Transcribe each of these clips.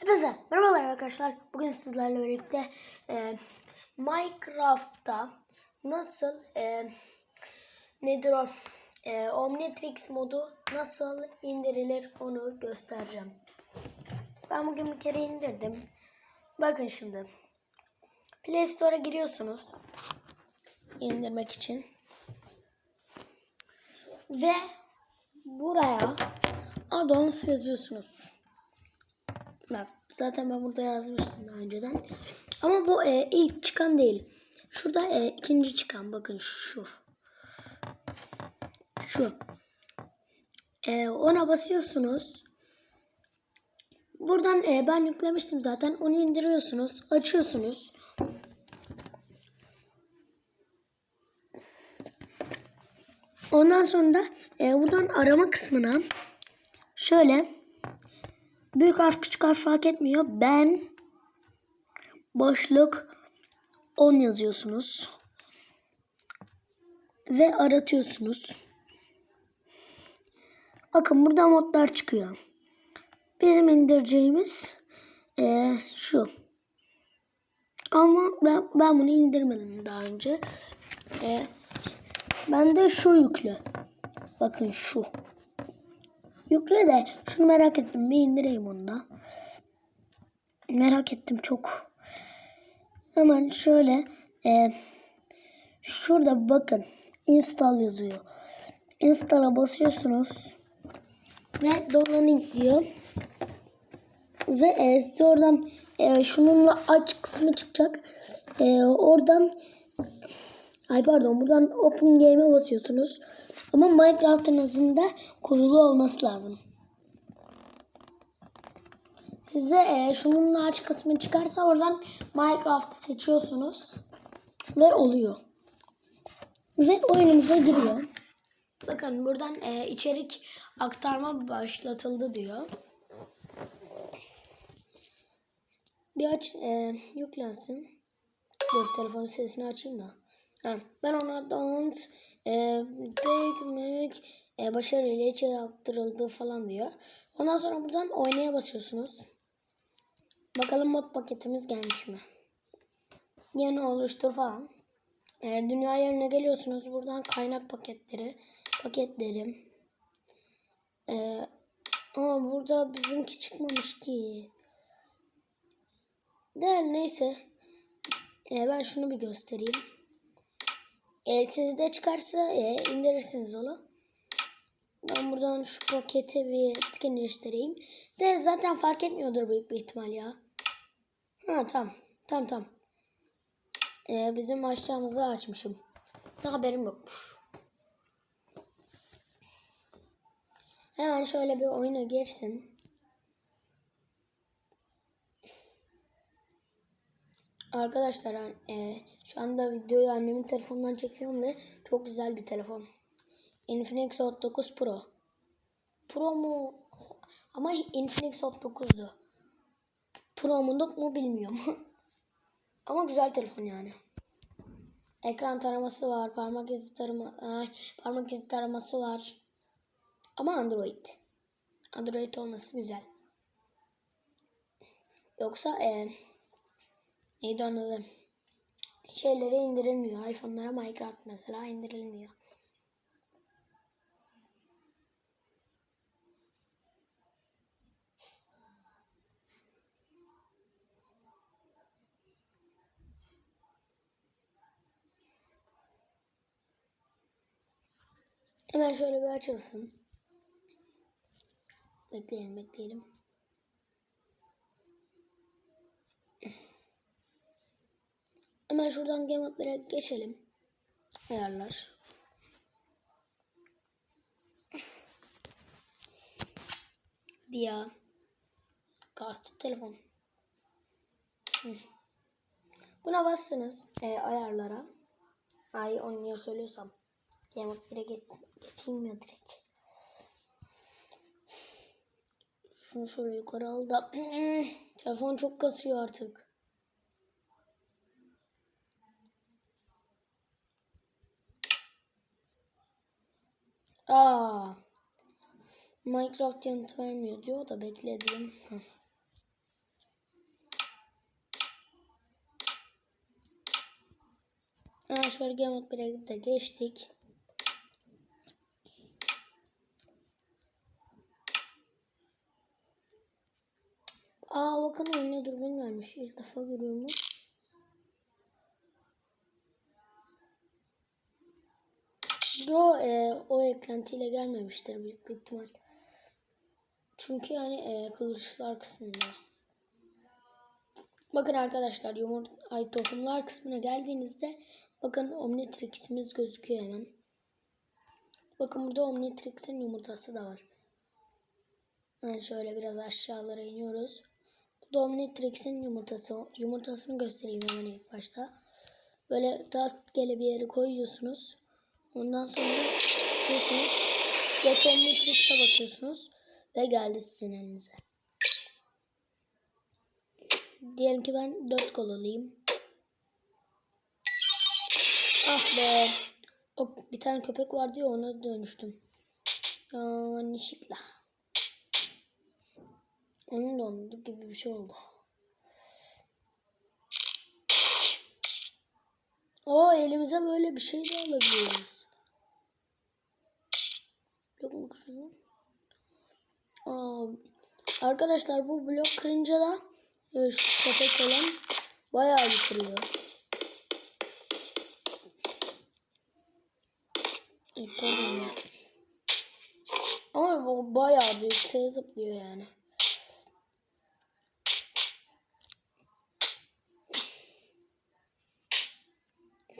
Hepinize merhabalar arkadaşlar. Bugün sizlerle birlikte e, Minecraft'ta nasıl e, nedir o e, Omnitrix modu nasıl indirilir onu göstereceğim. Ben bugün bir kere indirdim. Bakın şimdi. Play Store'a giriyorsunuz. indirmek için. Ve buraya addons yazıyorsunuz. Bak zaten ben burada yazmıştım daha önceden. Ama bu e, ilk çıkan değil. Şurada e, ikinci çıkan bakın şu. Şu. E, ona basıyorsunuz. Buradan e, ben yüklemiştim zaten. Onu indiriyorsunuz. Açıyorsunuz. Ondan sonra e, buradan arama kısmına şöyle Büyük harf küçük harf fark etmiyor. Ben boşluk 10 yazıyorsunuz. Ve aratıyorsunuz. Bakın burada modlar çıkıyor. Bizim indireceğimiz ee, şu. Ama ben, ben bunu indirmedim daha önce. E, ben de şu yüklü. Bakın şu. Yükle de şunu merak ettim. Bir indireyim onu da. Merak ettim çok. Hemen şöyle e, şurada bakın install yazıyor. Install'a basıyorsunuz ve downloading diyor. Ve e, size oradan e, şununla aç kısmı çıkacak. E, oradan ay pardon buradan open game'e basıyorsunuz. Ama Minecraft'ın azında kurulu olması lazım. Size e, şununla aç kısmı çıkarsa oradan Minecraft'ı seçiyorsunuz. Ve oluyor. Ve oyunumuza giriyor. Bakın buradan e, içerik aktarma başlatıldı diyor. Bir aç e, yüklensin. Dur telefonun sesini açayım da. Ha, ben ona don't e, teknik e, başarıyla içeri aktarıldı falan diyor. Ondan sonra buradan oynaya basıyorsunuz. Bakalım mod paketimiz gelmiş mi? Yeni oluştur falan. E, dünya yerine geliyorsunuz. Buradan kaynak paketleri, paketlerim. E, ama burada bizimki çıkmamış ki. Değil neyse. E, ben şunu bir göstereyim. E, sizde çıkarsa e, indirirsiniz onu. Ben buradan şu paketi bir etkinleştireyim. De zaten fark etmiyordur büyük bir ihtimal ya. Ha tamam. Tamam tamam. E, bizim açacağımızı açmışım. Ne haberim yokmuş. Hemen şöyle bir oyuna girsin. Arkadaşlar e, şu anda videoyu annemin telefonundan çekiyorum ve çok güzel bir telefon. Infinix Hot 9 Pro. Pro mu? Ama Infinix Hot 9'du. Pro mu mu bilmiyorum. Ama güzel telefon yani. Ekran taraması var, parmak izi tarama, ay, parmak izi taraması var. Ama Android. Android olması güzel. Yoksa e, neydi onun adı? Şeylere indirilmiyor. iPhone'lara Minecraft mesela indirilmiyor. Hemen şöyle bir açılsın. Bekleyelim bekleyelim. Hemen şuradan game geçelim. Ayarlar. Hadi ya. Kastı telefon. Hı. Buna bassınız e, ayarlara. Ay onu niye söylüyorsam. Game modlara geç, geçeyim ya direkt. Şunu şöyle yukarı al telefon çok kasıyor artık. Aa. Minecraft yanıt vermiyor diyor da bekledim. Aa, şöyle gemot birlikte geçtik. Aa bakın önüne dürbün gelmiş. İlk defa görüyorum. Yo e, o eklentiyle gelmemiştir büyük bir ihtimal. Çünkü yani e, kılıçlar kısmında. Bakın arkadaşlar yumurta ay tohumlar kısmına geldiğinizde bakın Omnitrix'imiz gözüküyor hemen. Bakın burada Omnitrix'in yumurtası da var. Yani şöyle biraz aşağılara iniyoruz. Bu da Omnitrix'in yumurtası. Yumurtasını göstereyim hemen ilk başta. Böyle rastgele bir yere koyuyorsunuz. Ondan sonra basıyorsunuz. Get Omnitrix'e basıyorsunuz. Ve geldi sizin elinize. Diyelim ki ben dört kol alayım. Ah be. O bir tane köpek vardı ya ona dönüştüm. Yanlışlıkla. Onun da oldu gibi bir şey oldu. O elimize böyle bir şey de alabiliyoruz. Yok mu? Aa, arkadaşlar bu blok kırınca da e, şu köpek olan bayağı. Ay, pardon ya. Ama bu bayağı da yükseğe zıplıyor yani.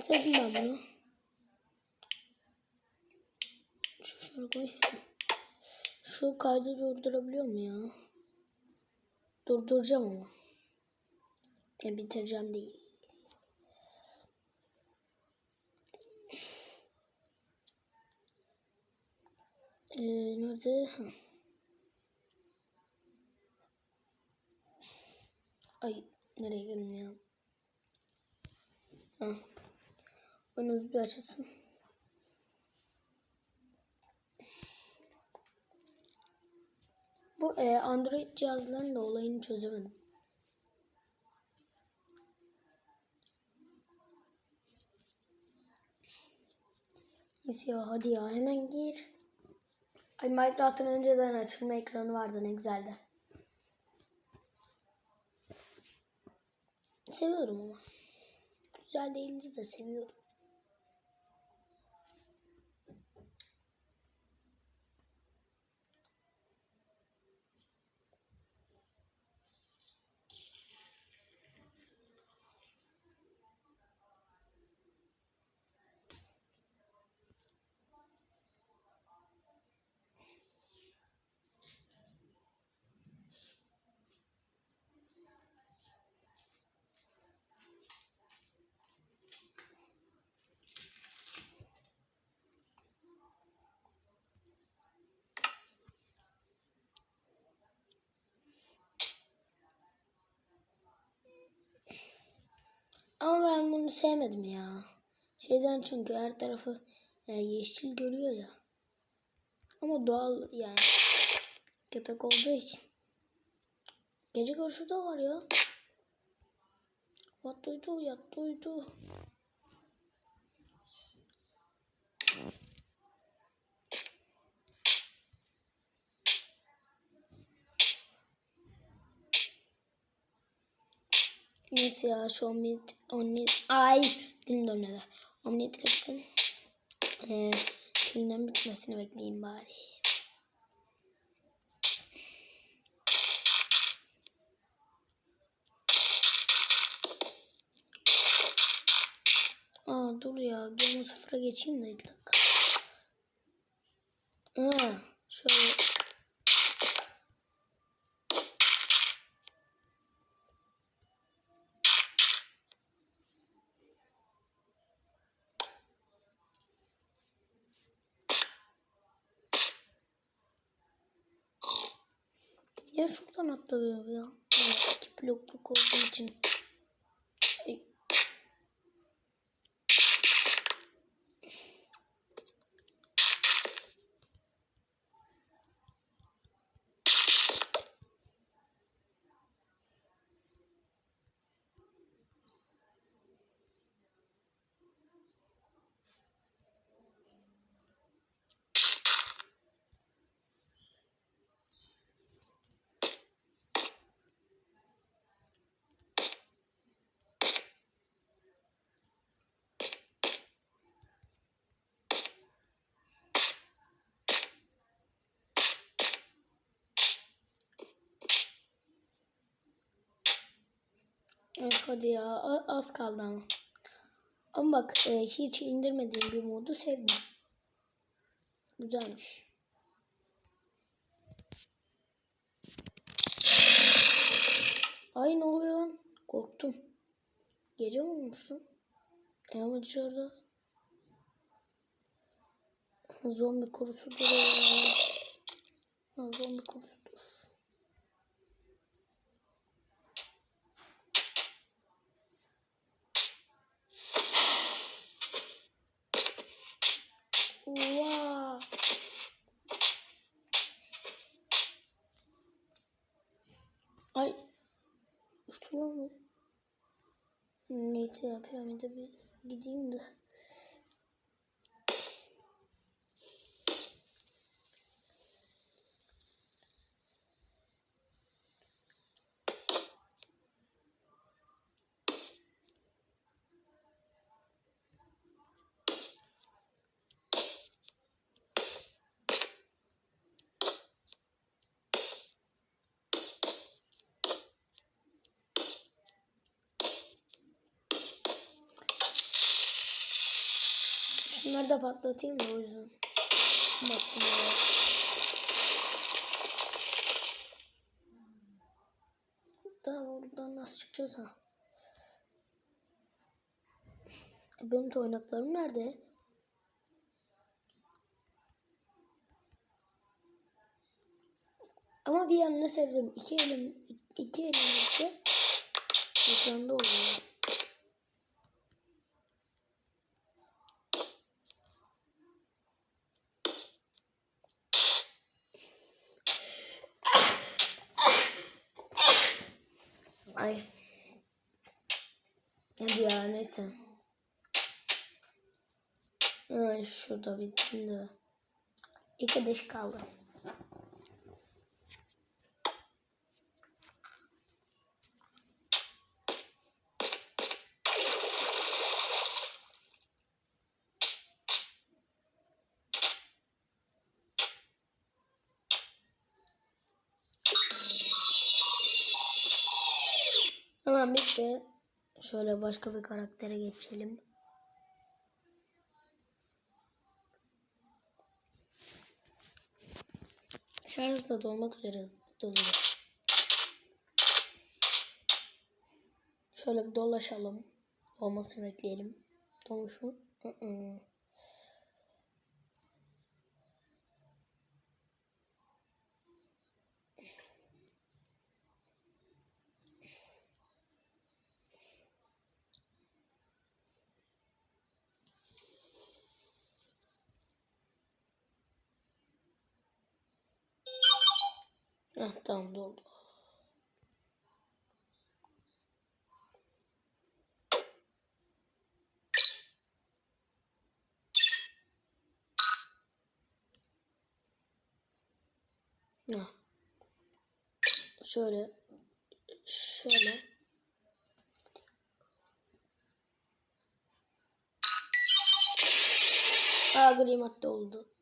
Sevdim ben bunu. Şu koy. Şu kaydı durdurabiliyor mu ya? Durduracağım ama. E, bitireceğim değil. Ee, nerede? Ha. Ay nereye geldim ya? Ha. Önümüz bir açılsın. Bu e, Android cihazların da olayını çözemedim. Neyse ya hadi ya hemen gir. Ay Minecraft'ın önceden açılma ekranı vardı ne güzeldi. Seviyorum ama. Güzel değildi de seviyorum. Ama ben bunu sevmedim ya. Şeyden çünkü her tarafı yani yeşil görüyor ya. Ama doğal yani. Köpek olduğu için. Gece görüşü de var ya. Yat uydu, yat uydu. Neyse ya şu omnit, omnit, ay dilim dönmedi. Omnitrix'in e, filmden bitmesini bekleyeyim bari. Aa dur ya Game sıfıra geçeyim de ilk dakika. Aa, şöyle Ya şuradan atlıyor ya. İki blokluk olduğu için. Öf, hadi ya az kaldı ama. Ama bak e, hiç indirmediğim bir modu sevdim. Güzelmiş. Ay ne oluyor lan? Korktum. Gece mi olmuşsun? E ama dışarıda. Zombi kurusudur ya. Ha, zombi kurusudur. Wow. Ay. Bu. Neyse ya piramide bir gideyim de. Şunları da patlatayım da o yüzden. Bastım ya. Daha buradan nasıl çıkacağız ha? E benim de oynaklarım nerede? Ama bir yanını sevdim. İki elim, iki elimizde ekranda oluyor. Ay. Hadi ya neyse. Ay şurada bitsin de. İki diş kaldı. Tamam bitti. Şöyle başka bir karaktere geçelim. Şarj da dolmak üzere doluyor. Şöyle bir dolaşalım. Olmasını bekleyelim. Dolmuş mu? Hı hı. Heh, tamam doldu. Heh. Şöyle şöyle Aa gri madde oldu.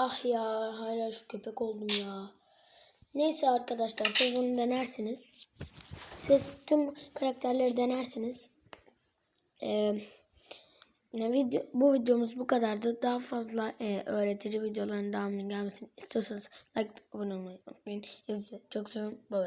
Ah ya hala şu köpek oldum ya. Neyse arkadaşlar siz bunu denersiniz. Siz tüm karakterleri denersiniz. Ee, video, bu videomuz bu kadardı. Daha fazla e, öğretici videoların devamının gelmesini istiyorsanız like abone olmayı unutmayın. Sizi çok seviyorum. Bye.